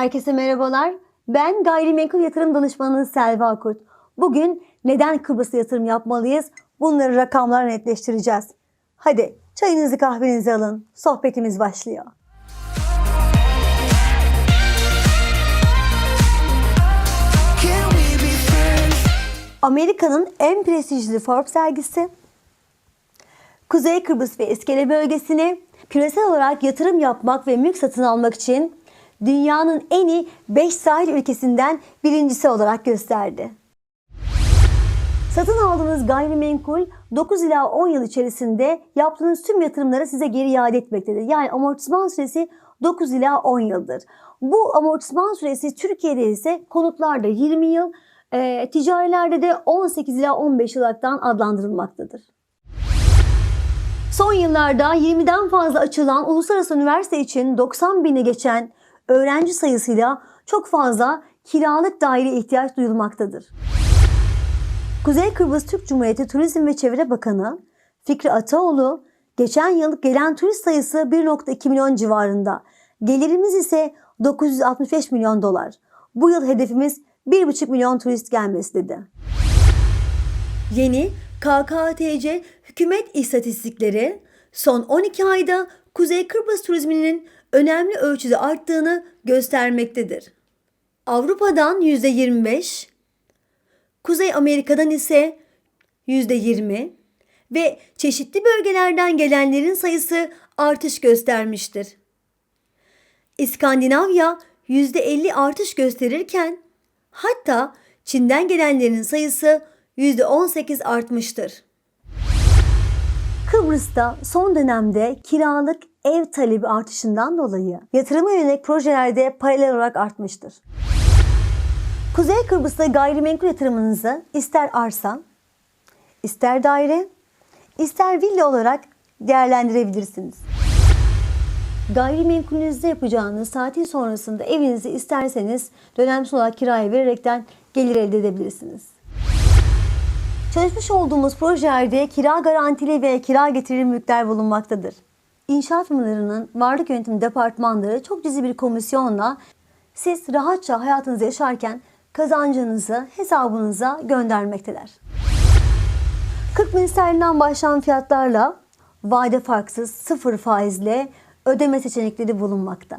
Herkese merhabalar. Ben gayrimenkul yatırım danışmanı Selva Kurt. Bugün neden Kıbrıs'a yatırım yapmalıyız? Bunları rakamlarla netleştireceğiz. Hadi çayınızı kahvenizi alın. Sohbetimiz başlıyor. Amerika'nın en prestijli Forbes dergisi, Kuzey Kıbrıs ve İskele bölgesine küresel olarak yatırım yapmak ve mülk satın almak için dünyanın en iyi 5 sahil ülkesinden birincisi olarak gösterdi. Satın aldığınız gayrimenkul 9 ila 10 yıl içerisinde yaptığınız tüm yatırımları size geri iade etmektedir. Yani amortisman süresi 9 ila 10 yıldır. Bu amortisman süresi Türkiye'de ise konutlarda 20 yıl, e, ticarilerde de 18 ila 15 yıldan adlandırılmaktadır. Son yıllarda 20'den fazla açılan uluslararası üniversite için 90 bini geçen öğrenci sayısıyla çok fazla kiralık daire ihtiyaç duyulmaktadır. Kuzey Kıbrıs Türk Cumhuriyeti Turizm ve Çevre Bakanı Fikri Ataoğlu, geçen yıl gelen turist sayısı 1.2 milyon civarında. Gelirimiz ise 965 milyon dolar. Bu yıl hedefimiz 1,5 milyon turist gelmesi dedi. Yeni KKTC hükümet istatistikleri son 12 ayda Kuzey Kıbrıs turizminin önemli ölçüde arttığını göstermektedir. Avrupa'dan %25, Kuzey Amerika'dan ise %20 ve çeşitli bölgelerden gelenlerin sayısı artış göstermiştir. İskandinavya %50 artış gösterirken hatta Çin'den gelenlerin sayısı %18 artmıştır. Kıbrıs'ta son dönemde kiralık ev talebi artışından dolayı yatırıma yönelik projelerde paralel olarak artmıştır. Kuzey Kıbrıs'ta gayrimenkul yatırımınızı ister arsa, ister daire, ister villa olarak değerlendirebilirsiniz. Gayrimenkulünüzde yapacağınız tatil sonrasında evinizi isterseniz dönemsel olarak kiraya vererekten gelir elde edebilirsiniz. Çalışmış olduğumuz projelerde kira garantili ve kira getirili mülkler bulunmaktadır. İnşaat firmalarının varlık yönetimi departmanları çok cüzi bir komisyonla siz rahatça hayatınızı yaşarken kazancınızı hesabınıza göndermekteler. 40 bin sterlinden başlayan fiyatlarla vade farksız sıfır faizle ödeme seçenekleri bulunmakta.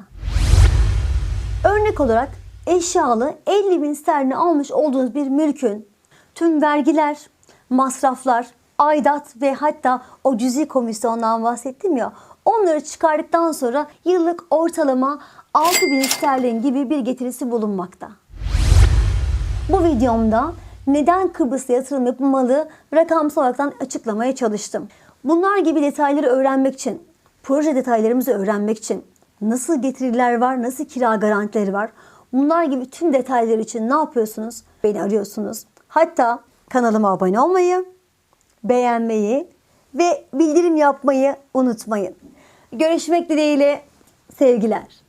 Örnek olarak eşyalı 50 bin sterlini almış olduğunuz bir mülkün tüm vergiler, masraflar, aidat ve hatta o cüzi komisyondan bahsettim ya onları çıkardıktan sonra yıllık ortalama 6 bin sterlin gibi bir getirisi bulunmakta. Bu videomda neden Kıbrıs'a yatırım yapılmalı rakamsal olarak açıklamaya çalıştım. Bunlar gibi detayları öğrenmek için, proje detaylarımızı öğrenmek için nasıl getiriler var, nasıl kira garantileri var, bunlar gibi tüm detaylar için ne yapıyorsunuz? Beni arıyorsunuz. Hatta kanalıma abone olmayı, beğenmeyi ve bildirim yapmayı unutmayın. Görüşmek dileğiyle sevgiler.